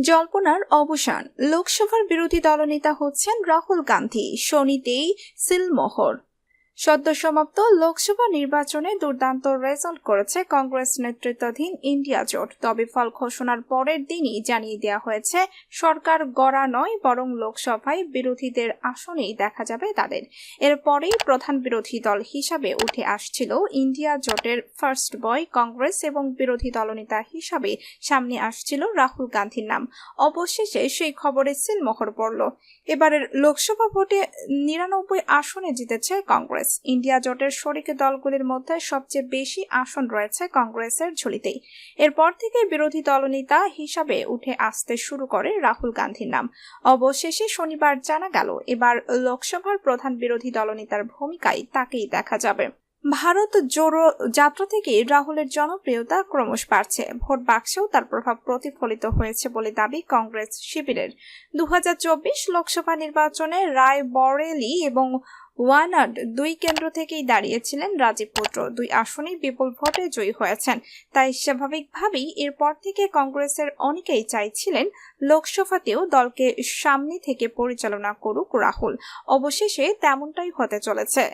জল্পনার অবসান। লোকসভার বিরোধী দলনেতা হচ্ছেন রাহুল গান্ধী শনিতেই সিলমোহর। সদ্য সমাপ্ত লোকসভা নির্বাচনে দুর্দান্ত রেজাল্ট করেছে কংগ্রেস নেতৃত্বাধীন ইন্ডিয়া জোট। তবে ফল ঘোষণার পরের দিনই জানিয়ে দেওয়া হয়েছে, সরকার গড়া নয়, বরং লোকসভায় বিরোধীদের আসনেই দেখা যাবে তাদের। এরপরেই প্রধান বিরোধী দল হিসাবে উঠে আসছিল ইন্ডিয়া জোটের ফার্স্ট বয় কংগ্রেস এবং বিরোধী দলনেতা হিসাবে সামনে আসছিল রাহুল গান্ধীর নাম। অবশেষে সেই খবরে সিলমোহর পড়ল। এবারের লোকসভা ভোটে নিরানব্বই আসনে জিতেছে কংগ্রেস। ইন্ডিয়া জোটের শরিক দলগুলির মধ্যে সবচেয়ে বেশি আসন রয়েছে কংগ্রেসের ঝুলিতেই। এরপর থেকে বিরোধী দলনেতা হিসাবে উঠে আসতে শুরু করে রাহুল গান্ধীর নাম। অবশেষে শনিবার জানা গেল, এবার লোকসভার প্রধান বিরোধী দলনেতার ভূমিকায় তাকেই দেখা যাবে। ভারত জোড়ো যাত্রা থেকে রাহুলের জনপ্রিয়তা ক্রমশ বাড়ছে। ভোট বাক্সেও তার প্রভাব প্রতিফলিত হয়েছে বলে দাবি কংগ্রেস শিবিরের। দুই হাজার চব্বিশ লোকসভা নির্বাচনে রায় বরেলি এবং ওয়ানাড দুই কেন্দ্র থেকেই দাঁড়িয়েছিলেন রাজীব পুত্র। দুই আসনেই বিপুল ভোটে জয়ী হয়েছেন। তাই স্বাভাবিকভাবেই এরপর থেকে কংগ্রেসের অনেকেই চাইছিলেন লোকসভাতেও দলকে সামনে থেকে পরিচালনা করুক রাহুল। অবশেষে তেমনটাই হতে চলেছে।